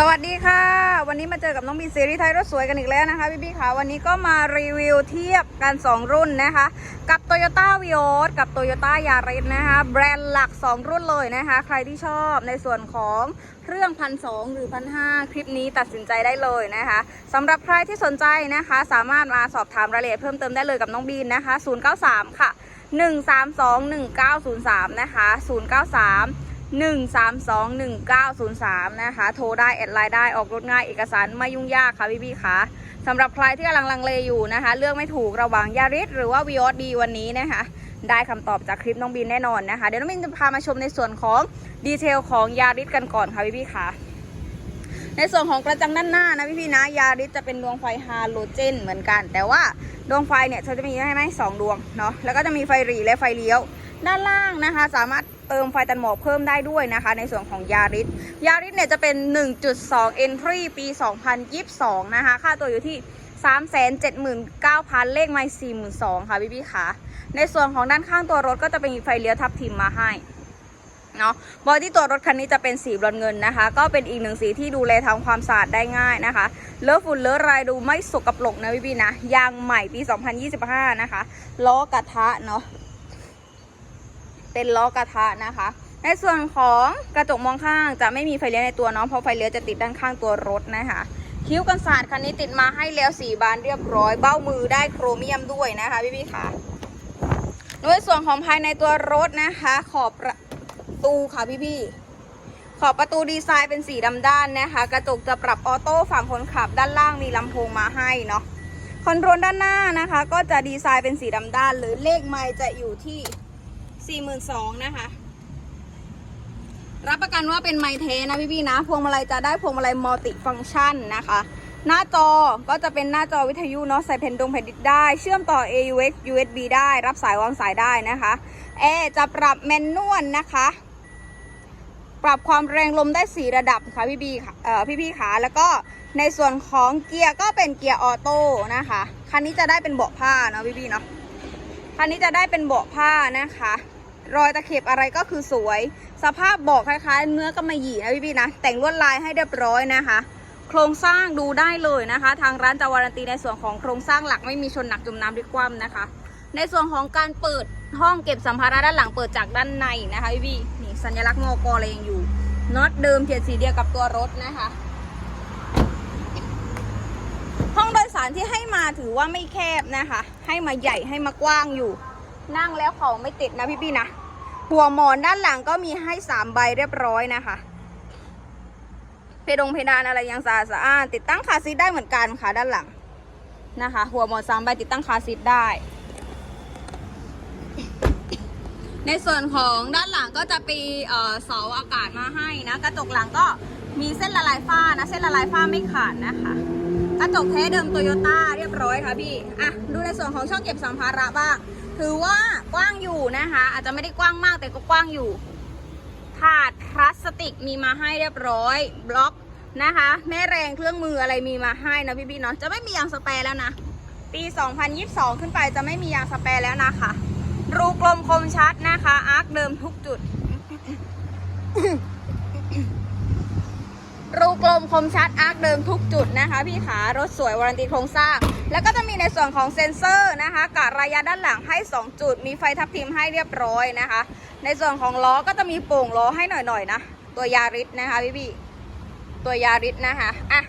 สวัสดีค่ะ วันนี้มาเจอกับน้องบีซีรีส์ไทยรถสวยกันอีกแล้วนะคะพี่พี่ๆค่ะวันนี้ก็มารีวิวเทียบกัน 2 รุ่นนะคะ กับ Toyota v i o s กับ Toyota Yaris นะคะ แบรนด์หลัก 2 รุ่นเลยนะคะ ใครที่ชอบในส่วนของเครื่องพันสหรือพันหคลิปนี้ตัดสินใจได้เลยนะคะสำหรับใครที่สนใจนะคะ สามารถมาสอบถามรายละเอียดเพิ่มเติมได้เลยกับน้องบีนนะคะ 093 ค่ะ 1321903 นะคะ 093 1321903 นะคะ โทรได้แอดไลน์ได้ออกรถง่ายเอกสารไม่ยุ่งยากค่ะพี่ๆค่ะสำหรับใครที่กำลังลังเลอยู่นะคะ เลือกไม่ถูกระหว่างยาริสหรือว่าวีออดีวันนี้นะคะ ได้คำตอบจากคลิปน้องบินแน่นอนนะคะ เดี๋ยวน้องบินจะพามาชมในส่วนของดีเทลของยาริสกันก่อนค่ะพี่ๆค่ะในส่วนของกระจังด้านหน้านะพี่ๆนะยาริสจะเป็นดวงไฟฮาโลเจนเหมือนกัน แต่ว่าดวงไฟเนี่ยเขาจะมีให้ไหมสองดวงเนาะแล้วก็จะมีไฟหรีและไฟเลี้ยว ด้านล่างนะคะ สามารถ เติมไฟตันหมอกเพิ่มได้ด้วยนะคะ ในส่วนของยาริสยาริสเนี่ยจะเป็น 1.2 entry ปี 2022 นะคะ ค่าตัวอยู่ที่ 379,000 เลขไม่42,000 ค่ะพี่พี่ๆค่ะในส่วนของด้านข้างตัวรถก็จะเป็นไฟเลี้ยวทับทิมมาให้เนาะบอดี้ตัวรถคันนี้จะเป็นสีบรอนเงินนะคะ ก็เป็นอีกหนึ่งสีที่ดูแลทำความสะอาดได้ง่ายนะคะ เลอะฝุ่นเลอะรายดูไม่สกปรกนะพี่พี่ๆนะยางใหม่ปี 2025 นะคะล้อกระทะเนาะ เป็นล้อกระทะนะคะ ในส่วนของกระจกมองข้างจะไม่มีไฟเลี้ยวในตัวเน้องเพราะไฟเลี้ยวจะติดด้านข้างตัวรถนะคะ คิ้วกันศาสตร์คันนี้ติดมาให้แล้วสีบานเรียบร้อย เบ้ามือได้โครเมียมด้วยนะคะพี่พี่ๆค่ะในส่วนของภายในตัวรถนะคะ ขอบประตูค่ะพี่พี่ๆขอบประตูดีไซน์เป็นสีดำด้านนะคะ กระจกจะปรับออโต้ฝั่งคนขับ ด้านล่างมีลำโพงมาให้เนาะคอนโทรลด้านหน้านะคะ ก็จะดีไซน์เป็นสีดำด้าน หรือเลขไมล์จะอยู่ที่ 42,000นสองนะคะ รับประกันว่าเป็นไมเทนะพี่ๆนะ พวงมาลัยจะได้พวงมาลัยมัลติฟังก์ชันนะคะ หน้าจอก็จะเป็นหน้าจอวิทยุเนาะใส่เพนดงเพนดิตได้ เชื่อมต่อ AUX USB ได้ รับสายวางสายได้นะคะแอร์จะปรับแมนนวลนะคะปรับความแรงลมได้สีระดับค่ะพี่บีเอ่อพี่พี่ขาแล้วก็ในส่วนของเกียร์ก็เป็นเกียร์ออโต้นะคะ คันนี้จะได้เป็นเบาะผ้าเนาะพี่พี่เนาะคันนี้จะได้เป็นเบาะผ้านะคะ รอยตะเข็บอะไรก็คือสวย สภาพบาะคล้ายๆ เนื้อกำมะหยี่นะพี่ๆนะ แต่งลวดลายให้เรียบร้อยนะคะ โครงสร้างดูได้เลยนะคะ ทางร้านจะวารันตีในส่วนของโครงสร้างหลักไม่มีชนหนักจมน้ำพลิกคว่ำนะคะ ในส่วนของการเปิดห้องเก็บสัมภาระด้านหลังเปิดจากด้านในนะคะพี่ๆนี่สัญลักษณ์งอกอะไรยังอยู่น็อตเดิมเทียนสีเดียวกับตัวรถนะคะ ห้องโดยสารที่ให้มาถือว่าไม่แคบนะคะ ให้มาใหญ่ให้มากว้างอยู่ นั่งแล้วเขาไม่ติดนะพี่พี่นะ หัวหมอนด้านหลังก็มีให้สามใบเรียบร้อยนะคะ เพดงเพดานอะไรยังสะอาดสะอานติดตั้งคาซีทได้เหมือนกันค่ะด้านหลังนะคะ หัวหมอนสามใบติดตั้งคาซีทได้ ในส่วนของด้านหลังก็จะมีเอ่อเสาอากาศมาให้นะ กระจกหลังก็มีเส้นละลายฝ้านะ เส้นละลายฝ้าไม่ขาดนะคะกระจกแท้เดิมโตโยต้าเรียบร้อยค่ะพี่ อะ ดูในส่วนของช่องเก็บสัมภาระบ้าง ถือว่ากว้างอยู่นะคะ อาจจะไม่ได้กว้างมากแต่ก็กว้างอยู่ ถาดพลาสติกมีมาให้เรียบร้อย บล็อกนะคะ แม่แรงเครื่องมืออะไรมีมาให้นะพี่ๆเนาะจะไม่มียางสแปรแล้วนะปี 2022 ขึ้นไปจะไม่มียางสแปรแล้วนะคะ รูกลมคมชัดนะคะ อาร์คเดิมทุกจุด กลมคมชัดอาร์คเดิมทุกจุดนะคะพี่ขารถสวยวารันตีโครงสร้าง แล้วก็จะมีในส่วนของเซ็นเซอร์นะคะกะระยะด้านหลังให้ 2 จุด มีไฟทับทิมให้เรียบร้อยนะคะ ในส่วนของล้อก็จะมีโป่งล้อให้หน่อยๆนะ ตัวยาริสนะคะพี่พี่ๆตัวยาริสนะคะอะ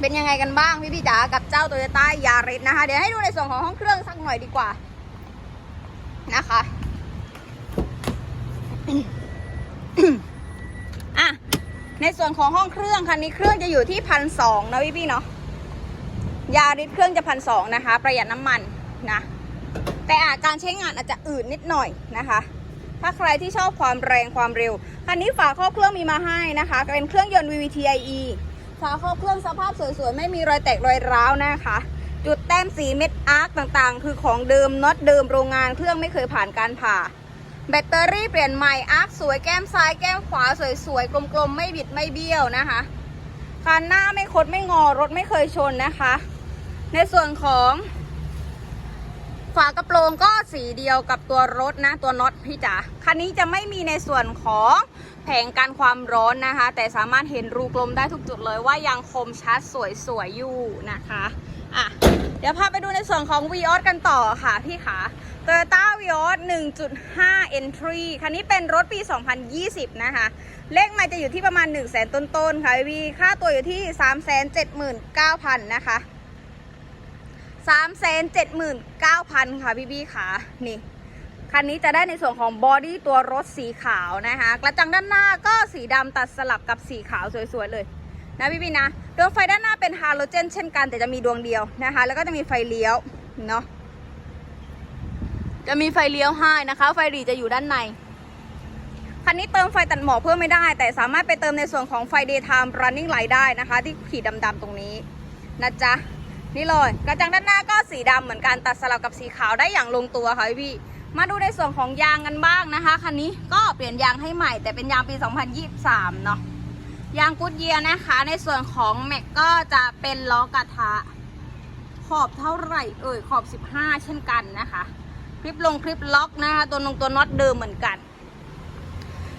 เป็นยังไงกันบ้างพี่พี่ๆจ๋ากับเจ้าโตโยต้ายาริสนะคะ เดี๋ยวให้ดูในส่วนของห้องเครื่องสักหน่อยดีกว่านะคะ ในส่วนของห้องเครื่องคันนี้เครื่องจะอยู่ที่พันสองนะพี่พี่ๆเนาะยาริสเครื่องจะพันสองนะคะ ประหยัดน้ำมันนะ แต่อาการใช้งานอาจจะอืดนิดหน่อยนะคะ ถ้าใครที่ชอบความแรงความเร็วคันนี้ฝาครอบเครื่องมีมาให้นะคะเป็นเครื่องยนต์ VVT-IE ฝาครอบเครื่องสภาพสวยๆ ไม่มีรอยแตกรอยร้าวนะคะ จุดแต้มสีเม็ดอาร์คต่างๆ คือของเดิมน็อตเดิมโรงงานเครื่องไม่เคยผ่านการผ่า แบตเตอรี่เปลี่ยนใหม่อาร์คสวยแก้มซ้ายแก้มขวาสวยๆ กลมๆ ไม่บิดไม่เบี้ยวนะคะคันหน้าไม่คดไม่งอรถไม่เคยชนนะคะ ในส่วนของฝากระโปรงก็สีเดียวกับตัวรถนะ ตัวน็อตพี่จ๋าคันนี้จะไม่มีในส่วนของแผงกันความร้อนนะคะ แต่สามารถเห็นรูกลมได้ทุกจุดเลยว่ายังคมชัดสวยๆอยู่นะคะอะเดี๋ยวพาไปดูในส่วนของ v ีออสกันต่อค่ะพี่ขา Toyota v ีออ1.5 Entry คันนี้เป็นรถปี 2020 นะคะ เลขไม่จะอยู่ที่ประมาณ 1 0 0 0 0แสนต้นๆ ค่ะวีค่าตัวอยู่ที่ 379,000 นะคะ 379,000 ค่ะพี่บี้ค่ะ นี่ คันนี้จะได้ในส่วนของบอดี้ตัวรถสีขาวนะคะ กระจังด้านหน้าก็สีดำตัดสลับกับสีขาวสวยๆ เลยนะพี่บี้นะดวงไฟด้านหน้าเป็นฮาโลเจนเช่นกันแต่จะมีดวงเดียวนะคะ แล้วก็จะมีไฟเลี้ยวเนาะ จะมีไฟเลี้ยวให้นะคะ ไฟหรีจะอยู่ด้านใน คันนี้เติมไฟตัดหมอกเพิ่มไม่ได้ แต่สามารถไปเติมในส่วนของไฟ daytime running light ได้นะคะ ที่ขีดดำๆตรงนี้นะจ๊ะนี่เลยกระจังด้านหน้าก็สีดำเหมือนกันตัดสลับกับสีขาวได้อย่างลงตัวค่ะพี่มาดูในส่วนของยางกันบ้างนะคะคันนี้ก็เปลี่ยนยางให้ใหม่ แต่เป็นยางปี 2023 เนาะยางกุดเยียนะคะ ในส่วนของแม็กก็จะเป็นล้อกระทะ ขอบเท่าไหร่เอ่ยขอบ 15 เช่นกันนะคะ คลิปลงคลิปล็อกนะคะตัวนงตัวน็อตเดิมเหมือนกัน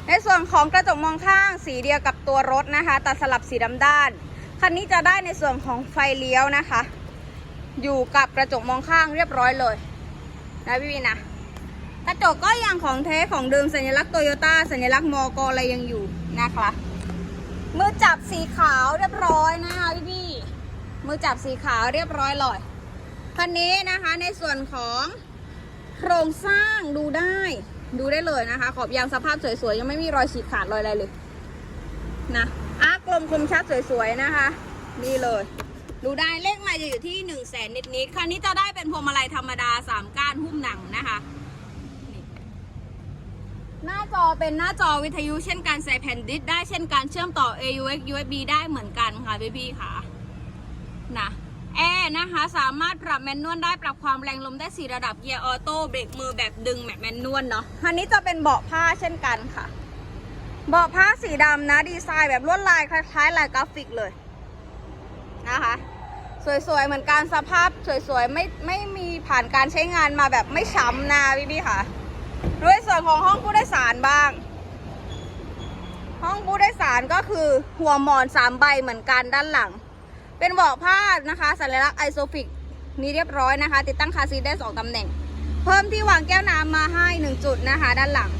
ในส่วนของกระจกมองข้างสีเดียวกับตัวรถนะคะแตัดสลับสีดำด้านคันนี้จะได้ในส่วนของไฟเลี้ยวนะคะ อยู่กับกระจกมองข้างเรียบร้อยเลยนะพี่วินะกระจกก็ยังของแท้ของเดิมสัญลักษณ์โตโยต้าสัญลักษณ์มอกอะไรยังอยู่นะคะมือจับสีขาวเรียบร้อยนะคะพี่พี่มือจับสีขาวเรียบร้อยเลยคันนี้นะคะในส่วนของ โครงสร้างดูได้ดูได้เลยนะคะ ขอบยางสภาพสวยๆ ยังไม่มีรอยฉีกขาดรอยอะไรเลยนะอากลมคมชัดสวยๆนะคะ นี่เลย ดูได้เลขใหม่จะอยู่ที่1นึ่งแสนนิดๆคันนี้จะได้เป็นพวงมาลัยธรรมดา3ก้านหุ้มหนังนะคะหน้าจอเป็นหน้าจอวิทยุเช่นกันใส่แผ่นดิสได้เช่นกันเชื่อมต่อ AUX USB ได้เหมือนกันค่ะพี่ๆค่ะนะ แอร์นะคะสามารถปรับแมนนวลได้ปรับความแรงลมได้ 4 ระดับเกียร์ออโต้เบรกมือแบบดึงแบบแมนนวลเนาะคันนี้จะเป็นเบาะผ้าเช่นกันค่ะ เบาะผ้าสีดำนะดีไซน์แบบลวดลายคล้ายๆลายกราฟิกเลยนะคะ สวยๆ เหมือนกันสภาพสวยๆ ไม่ไม่มีผ่านการใช้งานมาแบบไม่ช้ำนะพี่พี่ๆค่ะด้วยส่วนของห้องผู้โดยสารบ้าง ห้องผู้โดยสารก็คือหัวหมอนสามใบเหมือนกันด้านหลัง เป็นเบาะผ้านะคะสัญลักษณ์ไอโซฟิกนี่เรียบร้อยนะคะ ติดตั้งคาซีได้สองตำแหน่ง เพิ่มที่วางแก้วน้ำมาให้หนึ่งจุดนะคะ ด้านหลัง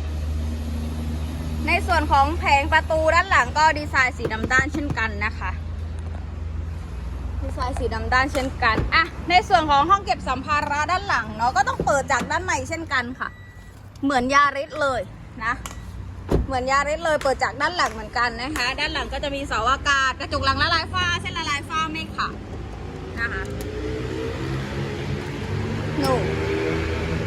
ในส่วนของแผงประตูด้านหลังก็ดีไซน์สีดำด้านเช่นกันนะคะดีไซน์สีดำด้านเช่นกันอะในส่วนของห้องเก็บสัมภาระด้านหลังเนาะก็ต้องเปิดจากด้านในเช่นกันค่ะ เหมือนยาริสเลยนะ เหมือนยาริสเลยเปิดจากด้านหลังเหมือนกันนะคะ ด้านหลังก็จะมีเสาอากาศ กระจกหลังละลายฟ้า เส้นละลายฟ้าไม่ขาดนะคะหนู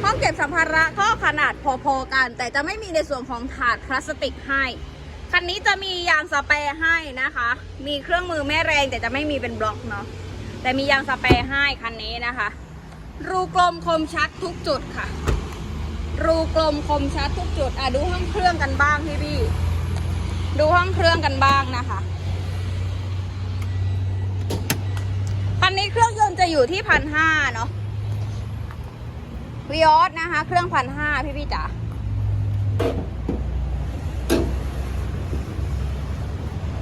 ห้องเก็บสัมภาระก็ขนาดพอๆกัน แต่จะไม่มีในส่วนของถาดพลาสติกให้คันนี้จะมียางสเปรย์ให้นะคะ มีเครื่องมือแม่แรงแต่จะไม่มีเป็นบล็อกเนาะแต่มียางสเปรย์ให้คันนี้นะคะ รูกลมคมชัดทุกจุดค่ะ รูกลมคมชัดทุกจุด อะดูห้องเครื่องกันบ้างพี่พี่ ดูห้องเครื่องกันบ้างนะคะคันนี้เครื่องยนต์จะอยู่ที่พันห้าเนาะวิออสนะคะ เครื่องพันห้าพี่พี่จ๋า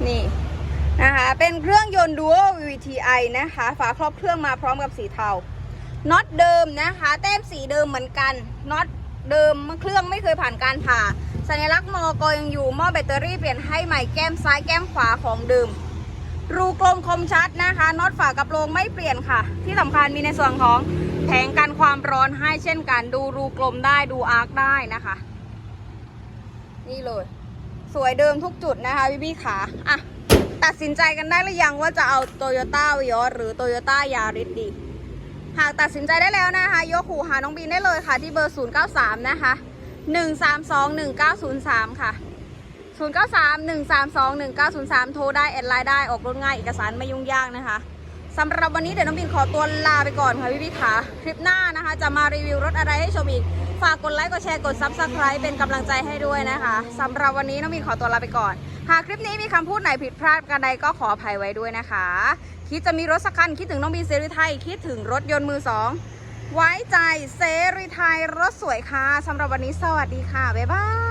นี่นะคะ เป็นเครื่องยนต์ Dual VTI นะคะ ฝาครอบเครื่องมาพร้อมกับสีเทาน็อตเดิมนะคะ แต้มสีเดิมเหมือนกันน็อต เดิมเครื่องไม่เคยผ่านการผ่า สัญลักษณ์มอกยังอยู่หม้อแบตเตอรี่เปลี่ยนให้ใหม่แก้มซ้ายแก้มขวาของเดิม รูกลมคมชัดนะคะน็อตฝากระโปรงไม่เปลี่ยนค่ะ ที่สำคัญมีในส่วนของแผงกันความร้อนให้เช่นกัน ดูรูกลมได้ดูอาร์คได้นะคะ นี่เลย สวยเดิมทุกจุดนะคะพี่พี่ขาอะตัดสินใจกันได้หรือยังว่าจะเอาโตโยต้าวิออหรือโตโยต้ายาริสดี หากตัดสินใจได้แล้วนะคะ ยกหูหาน้องบีนได้เลยค่ะ ที่เบอร์ 093 นะคะ 132 1903 ค่ะ 093 132 1903 โทรได้แอดไลน์ได้ออกรถง่ายเอกสารไม่ยุ่งยากนะคะ สำหรับวันนี้เดี๋ยวน้องบินขอตัวลาไปก่อนค่ะพี่พี่ขาคลิปหน้านะคะ จะมารีวิวรถอะไรให้ชมอีก ฝากกดไลค์กดแชร์กด Subscribe เป็นกำลังใจให้ด้วยนะคะสำหรับวันนี้น้องบินขอตัวลาไปก่อน หากคลิปนี้มีคำพูดไหนผิดพลาดกันใดก็ขออภัยไว้ด้วยนะคะ คิดจะมีรถสักคันคิดถึงน้องบินเซรีไทยคิดถึงรถยนต์มือสองไว้ใจเซรีไทยรถสวยค่ะสำหรับวันนี้สวัสดีค่ะบ๊ายบาย